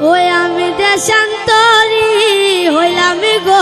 ওই আমি দেশান্তরী হইলাম গো।